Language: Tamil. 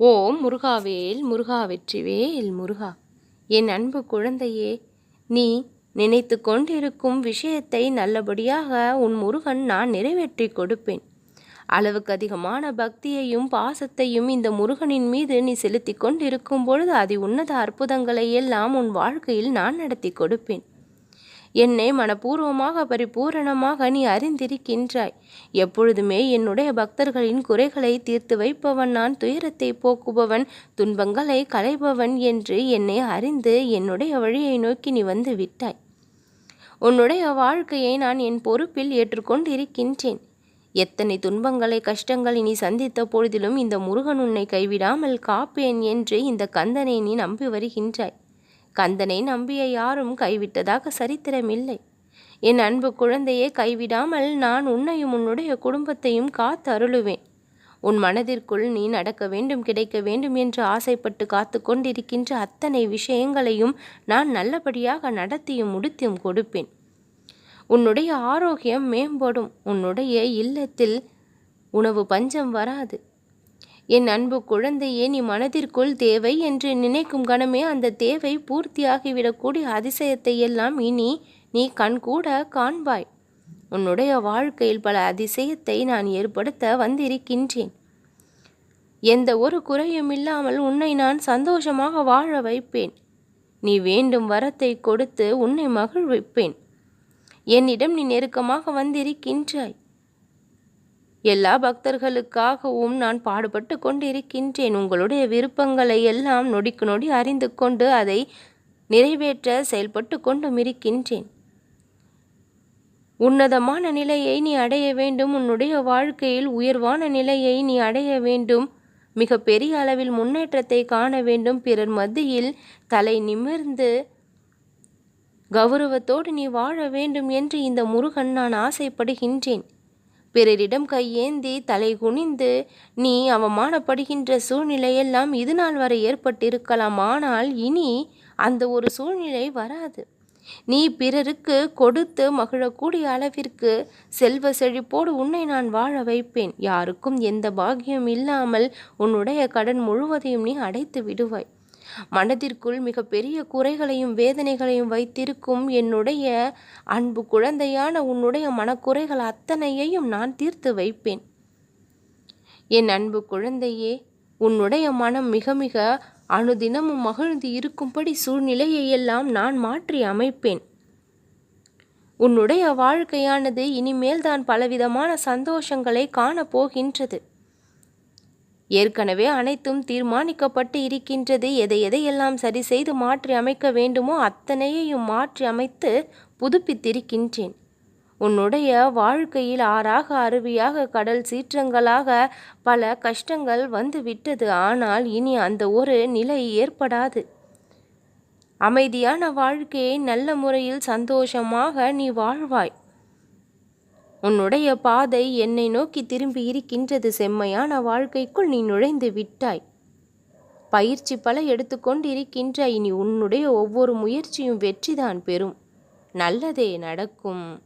ஓம் முருகாவேல் முருகா வெற்றிவேல் முருகா. என் அன்பு குழந்தையே நீ நினைத்து கொண்டிருக்கும் விஷயத்தை நல்லபடியாக உன் முருகன் நான் நிறைவேற்றி கொடுப்பேன். அளவுக்கு அதிகமான பக்தியையும் பாசத்தையும் இந்த முருகனின் மீது நீ செலுத்தி கொண்டிருக்கும் பொழுது அதி உன்னத அற்புதங்களை எல்லாம் உன் வாழ்க்கையில் நான் நடத்தி கொடுப்பேன். என்னை மனப்பூர்வமாக பரிபூரணமாக நீ அறிந்திருக்கின்றாய். எப்பொழுதுமே என்னுடைய பக்தர்களின் குறைகளை தீர்த்து வைப்பவன் நான் துயரத்தை போக்குபவன் துன்பங்களை களைபவன் என்று என்னை அறிந்து என்னுடைய வழியை நோக்கி நீ வந்து விட்டாய். உன்னுடைய வாழ்க்கையை நான் என் பொறுப்பில் ஏற்றுக்கொண்டிருக்கின்றேன். எத்தனை துன்பங்களை கஷ்டங்களை நீ சந்தித்த பொழுதிலும் இந்த முருகன் உன்னை கைவிடாமல் காப்பேன் என்று இந்த கந்தனை நீ நம்பி வருகின்றாய். கந்தனை நம்பிய யாரும் கைவிட்டதாக சரித்திரமில்லை. என் அன்பு குழந்தையே கைவிடாமல் நான் உன்னையும் உன்னுடைய குடும்பத்தையும் காத்து அருளுவேன் உன் மனதிற்குள் நீ நடக்க வேண்டும் கிடைக்க வேண்டும் என்று ஆசைப்பட்டு காத்து கொண்டிருக்கின்ற அத்தனை விஷயங்களையும் நான் நல்லபடியாக நடத்தியும் முடித்தும் கொடுப்பேன். உன்னுடைய ஆரோக்கியம் மேம்படும். உன்னுடைய இல்லத்தில் உணவு பஞ்சம் வராது. என் அன்பு குழந்தையே நீ மனதிற்குள் தேவை என்று நினைக்கும் கணமே அந்த தேவை பூர்த்தியாகிவிடக்கூடிய அதிசயத்தை எல்லாம் இனி நீ கண்கூட காண்பாய். உன்னுடைய வாழ்க்கையில் பல அதிசயத்தை நான் ஏற்படுத்த வந்திருக்கின்றேன். எந்த ஒரு குறையும் இல்லாமல் உன்னை நான் சந்தோஷமாக வாழ வைப்பேன். நீ வேண்டும் வரத்தை கொடுத்து உன்னை மகிழ்விப்பேன். என்னிடம் நீ நெருக்கமாக வந்திருக்கின்றாய். எல்லா பக்தர்களுக்காகவும் நான் பாடுபட்டு கொண்டிருக்கின்றேன். உங்களுடைய விருப்பங்களை எல்லாம் நொடிக்கு நொடி அறிந்து கொண்டு அதை நிறைவேற்ற செயல்பட்டு கொண்டும் இருக்கின்றேன். உன்னதமான நிலையை நீ அடைய வேண்டும். உன்னுடைய வாழ்க்கையில் உயர்வான நிலையை நீ அடைய வேண்டும். மிக பெரிய அளவில் முன்னேற்றத்தை காண வேண்டும். பிறர் மத்தியில் தலை நிமிர்ந்து கௌரவத்தோடு நீ வாழ வேண்டும் என்று இந்த முருகன் நான் ஆசைப்படுகின்றேன். பிறரிடம் கையேந்தி தலை குனிந்து நீ அவமானப்படுகின்ற சூழ்நிலையெல்லாம் இது நாள் வரை ஏற்பட்டிருக்கலாம். ஆனால் இனி அந்த ஒரு சூழ்நிலை வராது. நீ பிறருக்கு கொடுத்து மகிழக்கூடிய அளவிற்கு செல்வ செழிப்போடு உன்னை நான் வாழ வைப்பேன். யாருக்கும் எந்த பாக்கியம் இல்லாமல் உன்னுடைய கடன் முழுவதையும் நீ அடைத்து விடுவாய். மனதிற்குள் மிக பெரிய குறைகளையும் வேதனைகளையும் வைத்திருக்கும் என்னுடைய அன்பு குழந்தையான உன்னுடைய மனக்குறைகள் அத்தனையையும் நான் தீர்த்து வைப்பேன். என் அன்பு குழந்தையே உன்னுடைய மனம் மிக மிக அணுதினமும் மகிழ்ந்து இருக்கும்படி சூழ்நிலையை எல்லாம் நான் மாற்றி அமைப்பேன். உன்னுடைய வாழ்க்கையானது இனிமேல் தான் பலவிதமான சந்தோஷங்களை காணப்போகின்றது. ஏற்கனவே அனைத்தும் தீர்மானிக்கப்பட்டு இருக்கின்றது. எதை எதையெல்லாம் சரி செய்து மாற்றி அமைக்க வேண்டுமோ அத்தனையையும் மாற்றி அமைத்து புதுப்பித்திருக்கின்றேன். உன்னுடைய வாழ்க்கையில் ஆறாக அருவியாக கடல் சீற்றங்களாக பல கஷ்டங்கள் வந்து விட்டது ஆனால் இனி அந்த ஒரு நிலை ஏற்படாது. அமைதியான வாழ்க்கையை நல்ல முறையில் சந்தோஷமாக நீ வாழ்வாய். உன்னுடைய பாதை என்னை நோக்கி திரும்பி இருக்கின்றது செம்மையான வாழ்க்கைக்குள் நீ நுழைந்து விட்டாய். பயிற்சி பல எடுத்துக்கொண்டிருக்கின்ற இனி உன்னுடைய ஒவ்வொரு முயற்சியும் வெற்றிதான் பெறும். நல்லதே நடக்கும்.